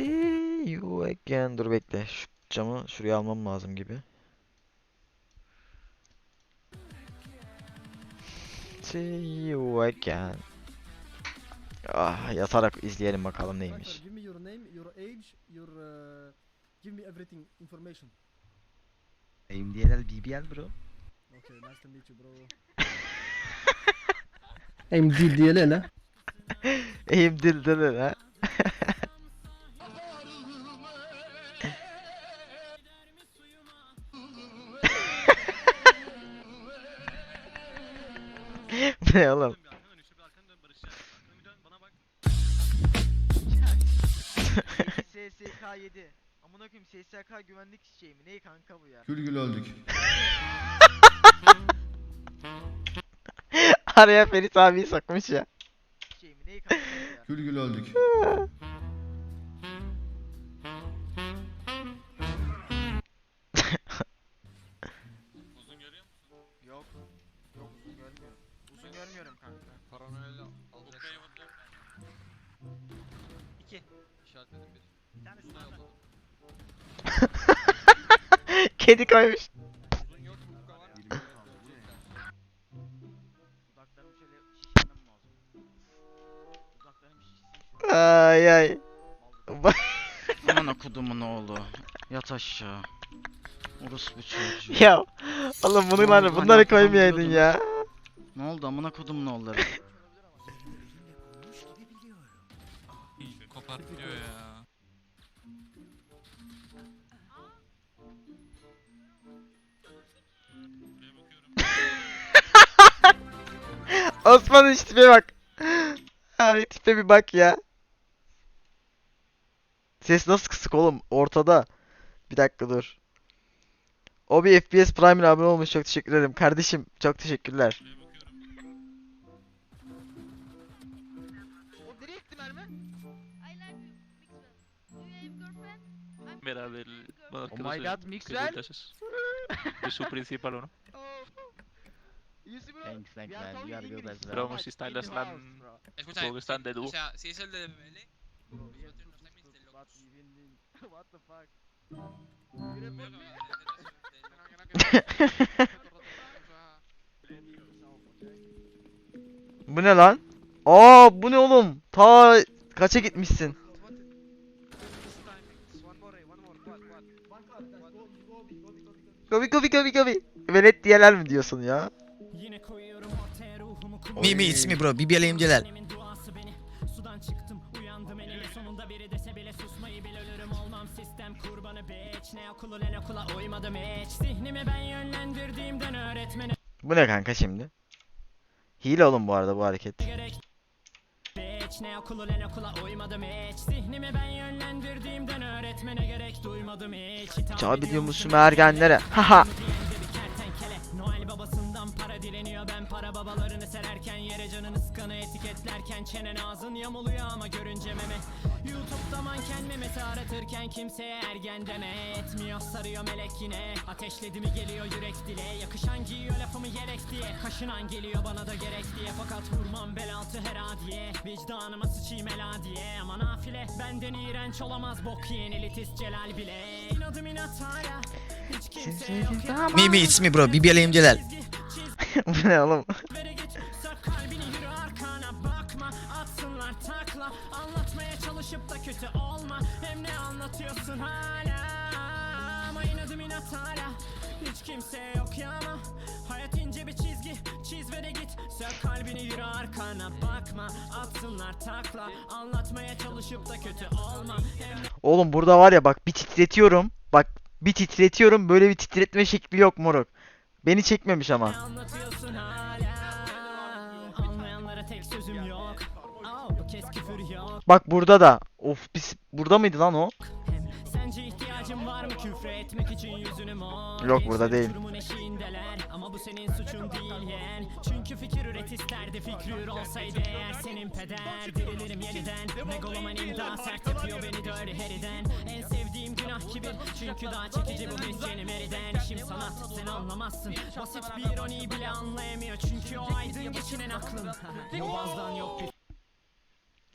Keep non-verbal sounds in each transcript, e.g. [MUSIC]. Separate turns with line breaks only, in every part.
See you again. Dur bekle. Şu camı şuraya almam lazım gibi. See you again. Ah, yatarak izleyelim bakalım neymiş.
give me your name, your age, your uh, give me everything information.
MDLL BBL bro.
Okay, nice to meet you, bro. [LAUGHS]
MD diyelim ha.
Dildiler ha. Ne oğlum?
SSK 7. Amına koyayım SSK güvenlik şeyi mi? Neyi kanka bu ya?
Gül gül öldük.
Araya Ferit abiyi sokmuş ya.
Şey mi? Neyi kanka bu ya?
Gül gül öldük. [LAUGHS]
İşaretledim bir.
Bir tane
Uzun yolladım. [LAUGHS]
Kedi koymuş.
Uzun yok mu? Bu var.
Dudaklarım şöyle şişirmem lazım. Dudaklarım şişsin şu an.
Ay ay. Bak-
Aman okudumun oğlu. Yat aşağı. Orospu çocuğu.
ya oğlum bunları bunları
yapamam
koymayaydın ya.
Ne oldu amına kodumun oğulları?
Kopartıyor ya. [LAUGHS]
Osman'ın şu tipe bak. Abi tipe bir bak ya. Ses nasıl kısık oğlum? Ortada. Bir dakika dur. O bir FPS Prime'ine abone olmuş. Çok teşekkür ederim. Kardeşim çok teşekkürler.
I'm
Beraber
girlfriend.
Oh my god Mixwell.
Es [LAUGHS] su principal, [LAUGHS] ¿o no?
Thanks thanks man. You are good as well.
Pero si está en
bro.
Escucha,
están de
o sea, si es el de locos.
win- [LAUGHS] What the fuck?
Bu ne lan? Aa bu ne oğlum? Ta kaça gitmişsin? Gobi gobi gobi gobi. Velet diyeler mi diyorsun ya?
İt's me bro.
Yönlendirdiğimden öğretmene
Bu ne kanka şimdi? Hile oğlum bu arada bu hareket.
Beç ne okulu ne okula uymadım hiç Zihnimi ben yönlendirdiğimden öğretmene gerek duymadım hiç Hitap ediyor musun
ergenlere? Haha.
Sıkanı etiketlerken Çenen ağzın yamuluyor ama görünce meme. Youtube'da manken memesi aratırken Kimseye ergen deme. Etmiyor sarıyor melek yine. Ateşledi mi geliyor yürek dile. Yakışan giyiyor lafımı yelek diye. Kaşınan geliyor bana da gerek diye. Fakat vurmam bel altı her adiye Vicdanıma sıçayım ela diye. Ama nafile benden iğrenç olamaz Bok yiyen elitist Celal bile. İnadım inat hala Hiç kimse yok
me it's me bro. BBL MDLL. [LAUGHS]
bu ne oğlum?
Hem ne anlatıyorsun hala? Ama inadım inat hala. Hiç kimse yok ya ama. Hayat ince bir çizgi. Çiz ve de git. Sök kalbini yürü arkana bakma. Atsınlar takla. Anlatmaya çalışıp da kötü olma. Hem ne
Oğlum burada var ya bak bir titretiyorum. Bak bir titretiyorum böyle bir titretme şekli yok moruk. Beni çekmemiş ama.
Ne anlatıyorsun hala? Anlayanlara tek sözüm yok
Bak burada da. Of biz burada mıydı lan o?
Sence ihtiyacın var mı küfre etmek için yüzünü mor
Yok, burada değil.
Ama bu senin suçun değil yeğen Çünkü fikir üret isterdi fikri ür olsaydı eğer senin peder Dirilirim yeniden Megalomanim daha sert yapıyor beni öyle heriden En sevdiğim günah kibir Çünkü daha çekici bu his benim eriden İşim sanat sen anlamazsın Basit bir ironiyi bile anlayamıyor Çünkü o aydın geçinen aklın [LAUGHS] Yobazdan yok bir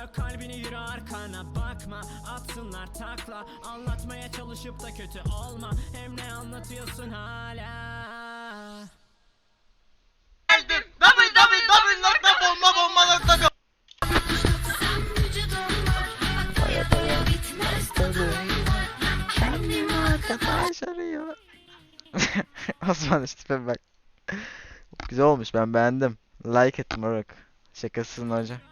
Sök kalbini yürü arkana Bakma atsınlar takla Anlatmaya çalışıp da kötü olma Hem ne anlatıyorsun hala
Arkadaş arıyor. [LAUGHS] Osman işte bak. Güzel olmuş ben beğendim. Like ettim Oruk. Şakasın hoca.